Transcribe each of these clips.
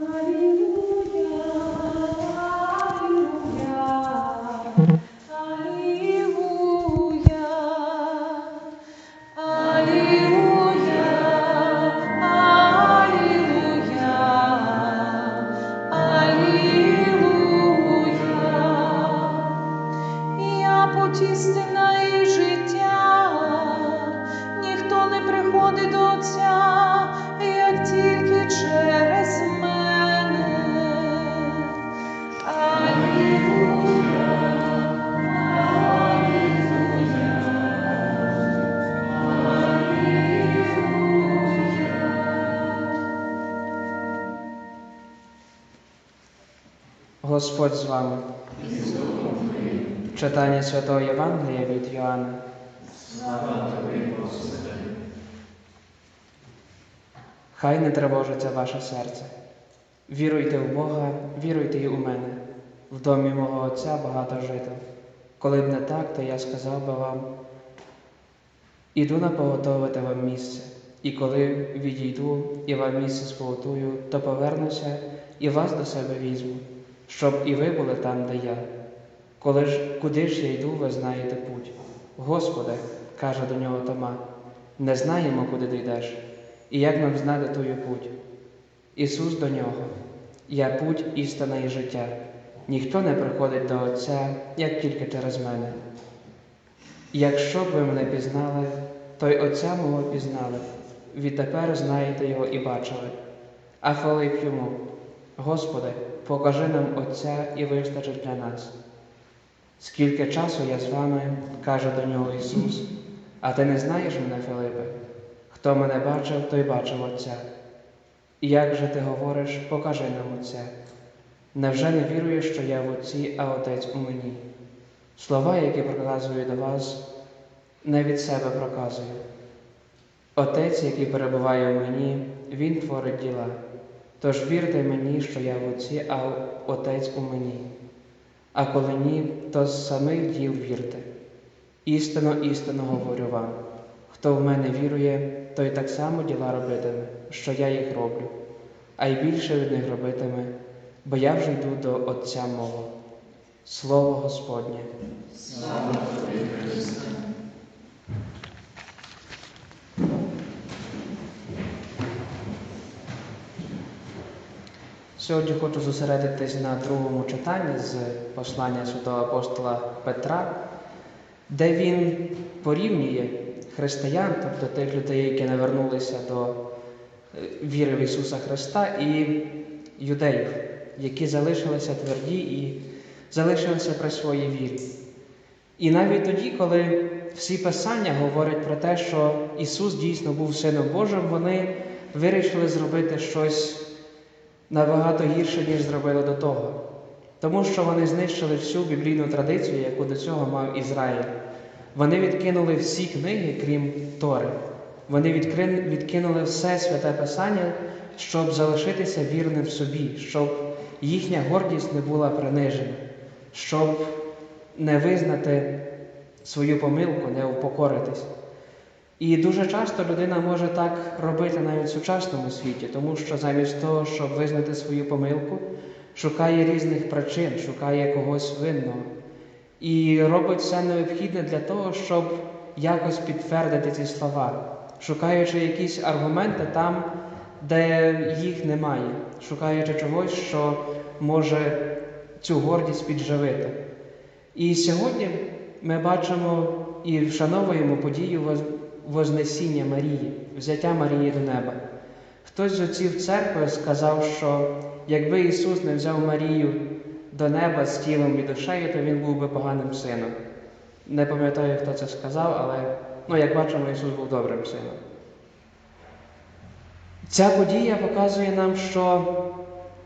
Я Господь з вами. Читання Святого Євангелія від Йоанна. Хай не тривожиться ваше серце. Віруйте в Бога, віруйте й у мене. В домі мого Отця багато жител. Коли б не так, то я сказав би вам: іду на поготовити вам місце. І коли відійду і вам місце споготую, то повернуся і вас до себе візьму, щоб і ви були там, де я. Коли ж куди ж я йду, ви знаєте путь. Господи, каже до нього Тома, не знаємо, куди ти йдеш, і як нам знати твою путь. Ісус до нього, я путь, істина і життя. Ніхто не приходить до Отця, як тільки через мене. Якщо б ви мене пізнали, то й Отця мого пізнали, відтепер знаєте його і бачили. А Филип йому, Господи, покажи нам Отця і вистачить для нас. Скільки часу я з вами, каже до нього Ісус, а ти не знаєш мене, Филипе? Хто мене бачив, той бачив Отця. І як же ти говориш, покажи нам Отця. Невже не віруєш, що я в Отці, а Отець у мені? Слова, які проказую до вас, не від себе проказую. Отець, який перебуває в мені, Він творить діла. Тож вірте мені, що я в Отці, а Отець у мені. А коли ні, то з самих діл вірте. Істинно, істинно говорю вам. Хто в мене вірує, той так само діла робитиме, що я їх роблю, а й більше від них робитиме, бо я вже йду до Отця мого. Слово Господнє. Сьогодні хочу зосередитись на другому читанні з послання святого апостола Петра, де він порівнює християн, тобто тих людей, які навернулися до е, віри в Ісуса Христа, і юдеїв, які залишилися тверді і залишилися при своїй вірі. І навіть тоді, коли всі писання говорять про те, що Ісус дійсно був Сином Божим, вони вирішили зробити щось набагато гірше, ніж зробили до того. Тому що вони знищили всю біблійну традицію, яку до цього мав Ізраїль. Вони відкинули всі книги, крім Тори. Вони відкинули все святе Писання, щоб залишитися вірним в собі, щоб їхня гордість не була принижена, щоб не визнати свою помилку, не упокоритись. І дуже часто людина може так робити навіть в сучасному світі, тому що замість того, щоб визнати свою помилку, шукає різних причин, шукає когось винного. І робить все необхідне для того, щоб якось підтвердити ці слова, шукаючи якісь аргументи там, де їх немає, шукаючи чогось, що може цю гордість підживити. І сьогодні ми бачимо і вшановуємо подію Вознесіння Марії, взяття Марії до неба. Хтось з отців церкви сказав, що якби Ісус не взяв Марію до неба з тілом і душею, то Він був би поганим сином. Не пам'ятаю, хто це сказав, але ну, як бачимо, Ісус був добрим сином. Ця подія показує нам, що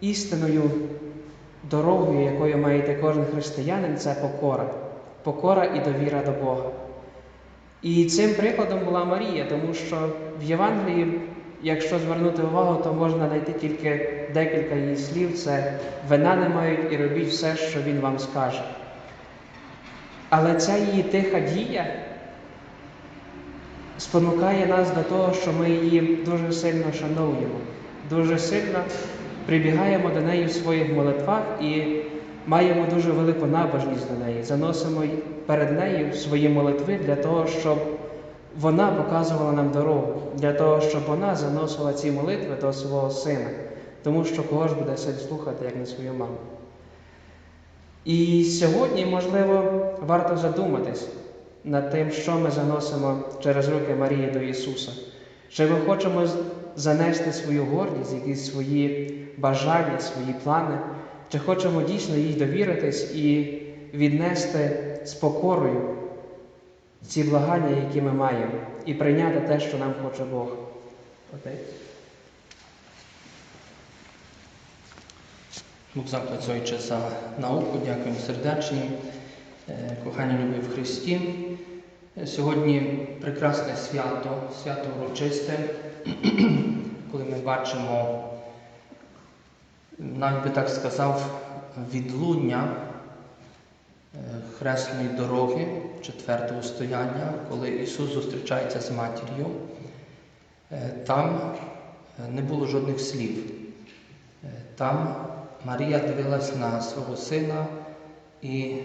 істинною дорогою, якою має йти кожен християнин, це покора. Покора і довіра до Бога. І цим прикладом була Марія, тому що в Євангелії, якщо звернути увагу, то можна знайти тільки декілька її слів: це вина не мають і робіть все, що він вам скаже. Але ця її тиха дія спонукає нас до того, що ми її дуже сильно шануємо, дуже сильно прибігаємо до неї в своїх молитвах і маємо дуже велику набожність до неї. Заносимо перед нею свої молитви для того, щоб вона показувала нам дорогу, для того, щоб вона заносила ці молитви до свого сина. Тому що кого ж буде син слухати, як не свою маму. І сьогодні, можливо, варто задуматись над тим, що ми заносимо через руки Марії до Ісуса. Чи ми хочемо занести свою гордість, якісь свої бажання, свої плани, чи хочемо дійсно їй довіритись і віднести з покорою ці благання, які ми маємо, і прийняти те, що нам хоче Бог. Отець. Бог Отче за науку, дякуємо сердечні, Е, кохані любі в Христі. Сьогодні прекрасне свято, свято урочисте, коли ми бачимо, навіть би так сказав, відлуння хресної дороги, четвертого стояння, коли Ісус зустрічається з матір'ю. Е, Там е, не було жодних слів. Е, Там Марія дивилась на свого сина, і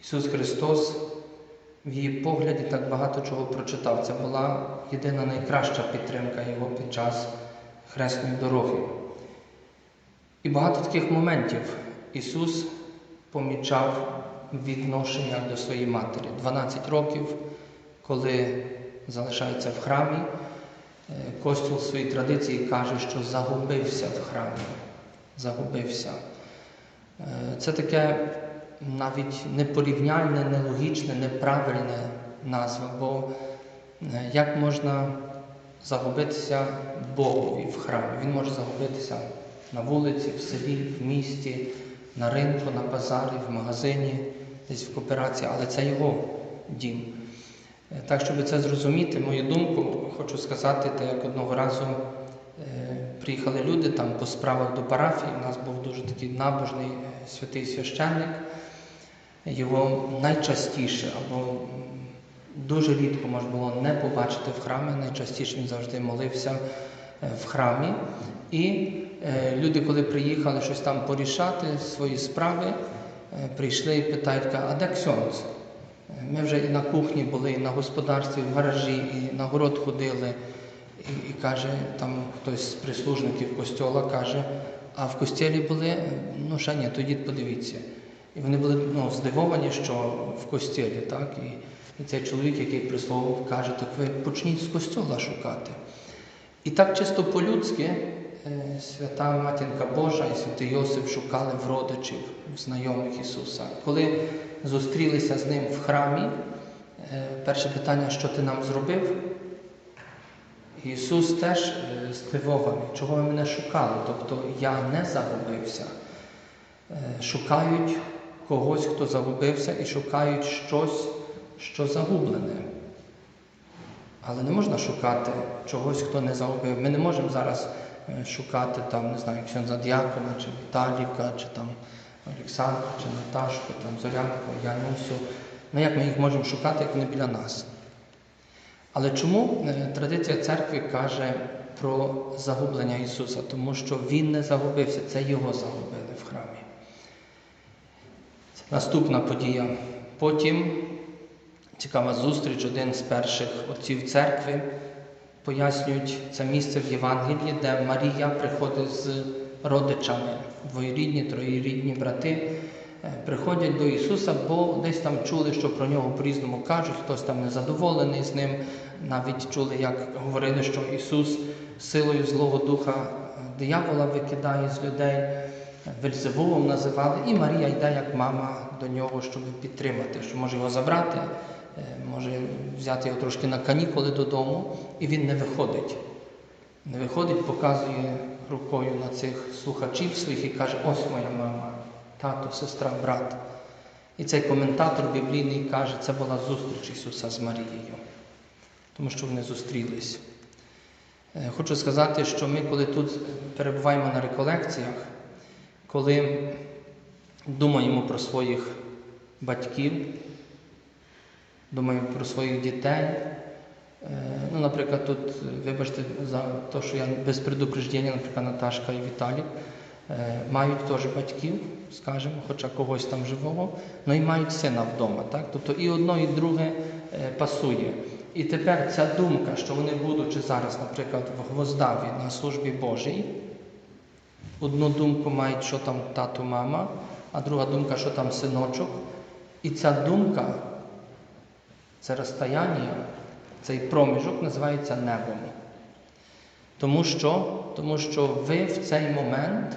Ісус Христос в її погляді так багато чого прочитав. Це була єдина найкраща підтримка Його під час хресної дороги. І багато таких моментів Ісус помічав відношення до своєї матері. 12 років, коли залишається в храмі, е, Костюл в своїй традиції каже, що загубився в храмі. Загубився. Е, Це таке навіть непорівняльне, нелогічне, неправильне назва, бо е, як можна загубитися Богові в храмі? Він може загубитися на вулиці, в селі, в місті, на ринку, на базарі, в магазині, десь в кооперації, але це його дім. Е, Так, щоб це зрозуміти, мою думку, хочу сказати, те, як одного разу е, приїхали люди там по справах до парафії. У нас був дуже такий набожний е, святий священник. Його найчастіше або дуже рідко можна було не побачити в храмі. Найчастіше він завжди молився е, в храмі. І е, люди, коли приїхали щось там порішати, свої справи, прийшли і питають, а де ксьонц? Ми вже і на кухні були, і на господарстві, в гаражі, і на город ходили. І, і каже, там хтось з прислужників костьола каже, а в костілі були, ну ще ні, тоді подивіться. І вони були ну, здивовані, що в костілі, так? І, і цей чоловік, який присловив, каже, так ви почніть з костьола шукати. І так чисто по-людськи е, свята Матінка Божа і святий Йосип шукали в родичів, в знайомих Ісуса. Коли зустрілися з ним в храмі, е, перше питання, що ти нам зробив? Ісус теж е, здивований, чого ви мене шукали. Тобто я не загубився. Е, Шукають когось, хто загубився, і шукають щось, що загублене. Але не можна шукати чогось, хто не загубив. Ми не можемо зараз е, шукати там, не знаю, Ксьонза Діакона, чи Віталіка, чи там Олександра, чи Наташку, там Зорянку, Янусю. Ну як ми їх можемо шукати, як вони біля нас? Але чому е, традиція церкви каже про загублення Ісуса? Тому що Він не загубився, це Його загубили в храмі. Наступна подія. Потім цікава зустріч, один з перших отців церкви пояснюють це місце в Євангелії, де Марія приходить з родичами, двоюрідні, троюрідні брати. е, Приходять до Ісуса, бо десь там чули, що про нього по-різному кажуть, хтось там незадоволений з ним. Навіть чули, як говорили, що Ісус силою Злого Духа е, диявола викидає з людей, Вельзевулом називали, і Марія йде як мама до нього, щоб підтримати, що може його забрати, може взяти його трошки на канікули додому, і він не виходить. Не виходить, показує рукою на цих слухачів своїх і каже: ось моя мама, тато, сестра, брат. І цей коментатор біблійний каже, це була зустріч Ісуса з Марією, тому що вони зустрілись. Е, Хочу сказати, що ми, коли тут перебуваємо на реколекціях, коли думаємо про своїх батьків, думаємо про своїх дітей, Е, Ну, наприклад, тут, вибачте, за те, що я без предупреждення, наприклад, Наташка і Віталік е, мають теж батьків, скажімо, хоча когось там живого, ну і мають сина вдома. Так? Тобто і одно, і друге е, пасує. І тепер ця думка, що вони, будучи зараз, наприклад, в Гвоздаві на службі Божій, одну думку мають, що там тато, мама, а друга думка, що там синочок. І ця думка, це розстояння, цей проміжок називається небом. Тому що, Тому що ви в цей момент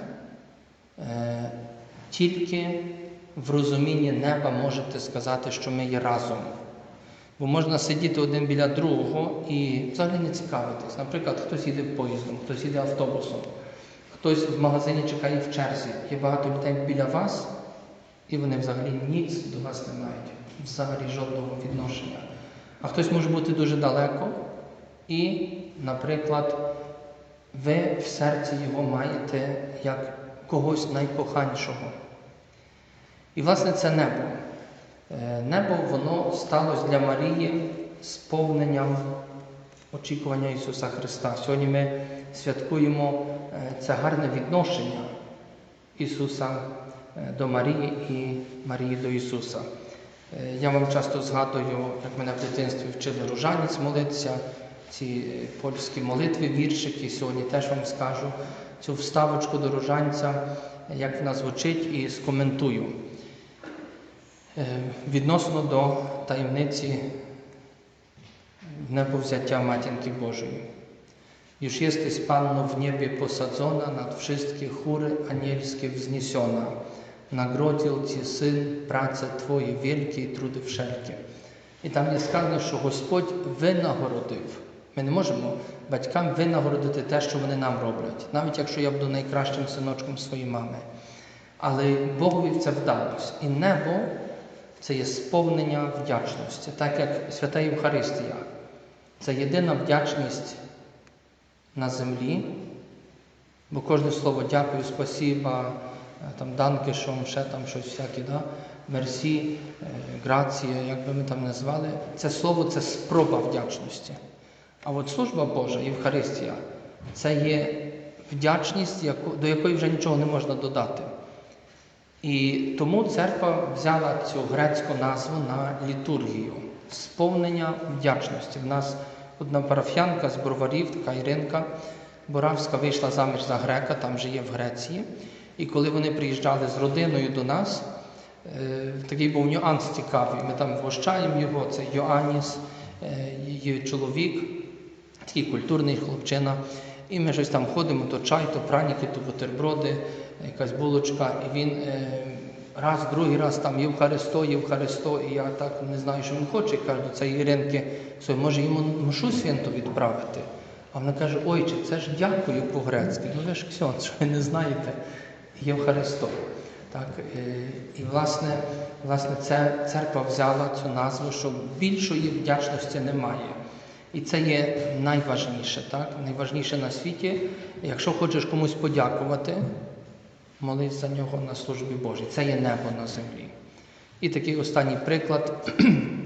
е, тільки в розумінні неба можете сказати, що ми є разом. Бо можна сидіти один біля другого і взагалі не цікавитись. Наприклад, хтось їде поїздом, хтось їде автобусом, хтось в магазині чекає в черзі. Є багато людей біля вас, і вони взагалі ніц до вас не мають, взагалі жодного відношення. А хтось може бути дуже далеко, і, наприклад, ви в серці його маєте як когось найкоханішого. І, власне, це небо. Е, Небо воно сталося для Марії сповненням очікування Ісуса Христа. Сьогодні ми святкуємо е, це гарне відношення Ісуса е, до Марії і Марії до Ісуса. Е, Я вам часто згадую, як мене в дитинстві вчили ружанець молитися, ці е, польські молитви, віршики. Сьогодні теж вам скажу цю вставочку до ружанця, як вона звучить, і скоментую. Е, Відносно до таємниці неповзяття Матінки Bożej. Już jesteś Panno w niebie posadzona, nad wszystkie chóry anielskie wzniesiona. Nagrodził Cię Syn pracę Twoje wielkie i trudy wszelkie. І там є сказано, що Господь винагородив. Ми не можемо батькам винагородити те, що вони нам роблять, навіть якщо я буду найкращим синочком своєї мами. Але Богові це вдалося. І небо це є сповнення вдячності, так як Свята Євхаристія. Це єдина вдячність на землі, бо кожне слово дякую, спасіба, там данкишом, ще там щось всяке, да? мерсі, е, грація, як би ми там назвали, це слово це спроба вдячності. А от служба Божа, Євхаристія, це є вдячність, до якої вже нічого не можна додати. І тому церква взяла цю грецьку назву на літургію сповнення вдячності. В нас одна парафіянка з броварів, така Іринка Боравська, вийшла заміж за грека, там же є в Греції. І коли вони приїжджали з родиною до нас, е, такий був нюанс цікавий. Ми там вгощаємо його, це Йоанніс, е, її чоловік, такий культурний хлопчина. І ми щось там ходимо, то чай, то праніки, то бутерброди, якась булочка. І він е, раз, другий раз там Євхаристо, Євхаристо, і я так не знаю, що він хоче. І кажу до цієї Іринки, «Слухай, може йому мушу свято відправити. А вона каже, ойче, це ж дякую по-грецьки. Ну ви ж ксьонц, що ви не знаєте Євхаристо. Так, е, і власне, власне це церква взяла цю назву, що більшої вдячності немає. І це є найважніше, так? найважніше на світі. Якщо хочеш комусь подякувати, молись за нього на службі Божій. Це є небо на землі. І такий останній приклад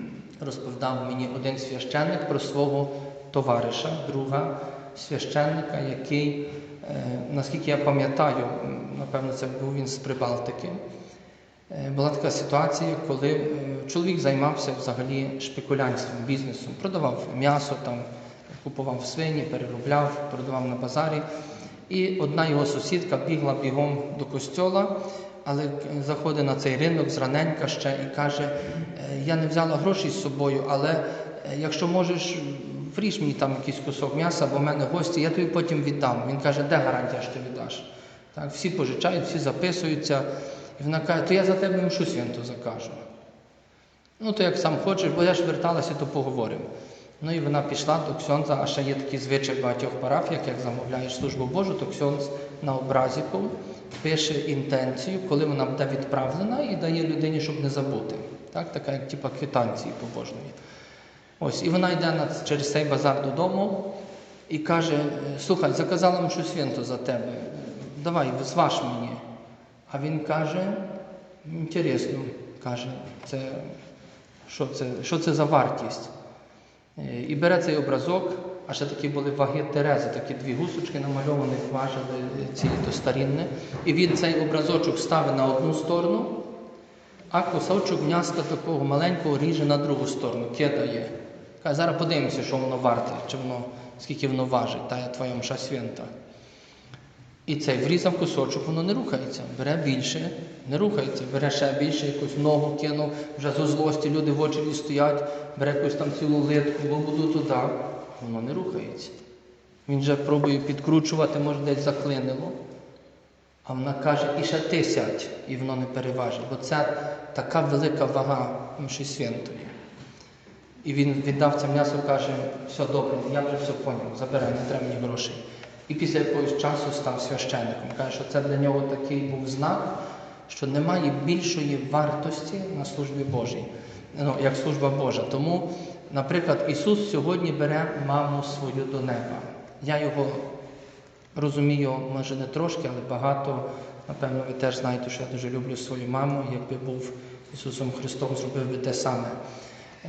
розповідав мені один священник про свого товариша, друга священника, який, наскільки я пам'ятаю, напевно, це був він з Прибалтики. Е, Була така ситуація, коли е, чоловік займався взагалі шпекулянством, бізнесом, продавав м'ясо, там, купував свині, переробляв, продавав на базарі. І одна його сусідка бігла бігом до костьола, але е, заходить на цей ринок зраненька ще і каже: «Е, Я не взяла грошей з собою, але е, якщо можеш, вріж мені там якийсь кусок м'яса, бо в мене гості, я тобі потім віддам. Він каже, де гарантія, що віддаш? Так, всі пожичають, всі записуються. І вона каже, то я за тебе мшу свято закажу. Ну, то як сам хочеш, бо я ж верталася, то поговоримо. Ну і вона пішла до ксьонза, а ще є такий звичай в багатьох парафіях, як замовляєш службу Божу, то ксьонз на образіку пише інтенцію, коли вона буде відправлена, і дає людині, щоб не забути. Так, така як типа квитанції побожної. Ось, і вона йде через цей базар додому і каже: слухай, заказала мшу свято за тебе. Давай, зваж мені. А він каже, інтересно, каже, це, що, це, що це за вартість? Е, І бере цей образок, а ще такі були ваги Терези, такі дві гусочки намальовані, важили е, ці то старінне. І він цей образочок ставить на одну сторону, а кусочок м'яска такого маленького ріже на другу сторону, кидає. Каже, зараз подивимося, що воно варте, чи воно, скільки воно важить, та твоя мша свята. І цей врізав кусочок, воно не рухається. Бере більше, не рухається, бере ще більше, якусь ногу кинув, вже зо злості люди в очері стоять, бере якусь там цілу литку, бо буду туди, воно не рухається. Він вже пробує підкручувати, може десь заклинило. А вона каже, і ще ти сядь, і воно не переважить, бо це така велика вага мші святої. І він віддав це м'ясо, каже, все добре, я вже все поняв, забирай, не треба мені грошей. І після якогось часу став священником. Каже, що це для нього такий був знак, що немає більшої вартості на службі Божій, ну, як служба Божа. Тому, наприклад, Ісус сьогодні бере маму свою до неба. Я його розумію, може не трошки, але багато. Напевно, ви теж знаєте, що я дуже люблю свою маму. Якби був Ісусом Христом, зробив би те саме.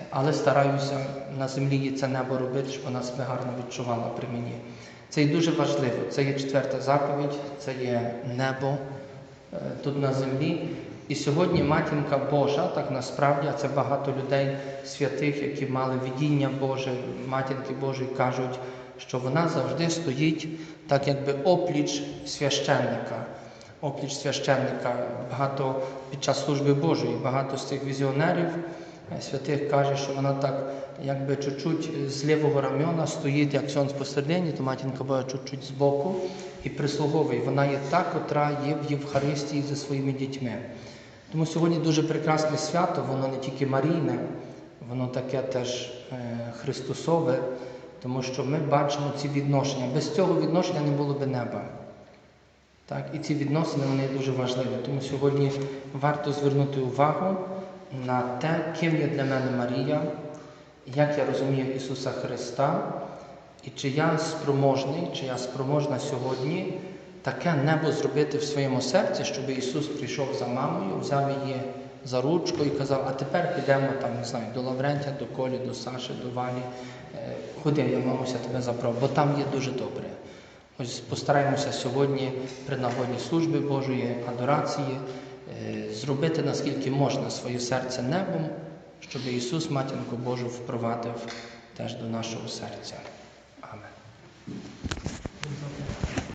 Але стараюся на землі це небо робити, щоб вона себе гарно відчувала при мені. Це є дуже важливо. Це є четверта заповідь, це є небо е, тут на землі. І сьогодні матінка Божа, так насправді, а це багато людей святих, які мали видіння Боже, матінки Божої кажуть, що вона завжди стоїть так, якби опліч священника. Опліч священника. Багато під час служби Божої, багато з цих візіонерів святих каже, що вона так якби чуть-чуть з лівого рамена стоїть, як сон посередині, то матінка Божа чуть-чуть збоку і прислуговує. Вона є та, котра є в Євхаристії зі своїми дітьми. Тому сьогодні дуже прекрасне свято, воно не тільки Марійне, воно таке теж е, Христосове, тому що ми бачимо ці відношення. Без цього відношення не було би неба. Так, і ці відносини вони дуже важливі. Тому сьогодні варто звернути увагу на те, ким є для мене Марія, як я розумію Ісуса Христа, і чи я спроможний, чи я спроможна сьогодні таке небо зробити в своєму серці, щоб Ісус прийшов за мамою, взяв її за ручку і казав, а тепер підемо там, не знаю, до Лаврентя, до Колі, до Саші, до Валі. Е, Ходи, я мамуся тебе забрав, бо там є дуже добре. Ось постараємося сьогодні при нагоді служби Божої, адорації, зробити наскільки можна своє серце небом, щоб Ісус, Матінку Божу, впровадив теж до нашого серця.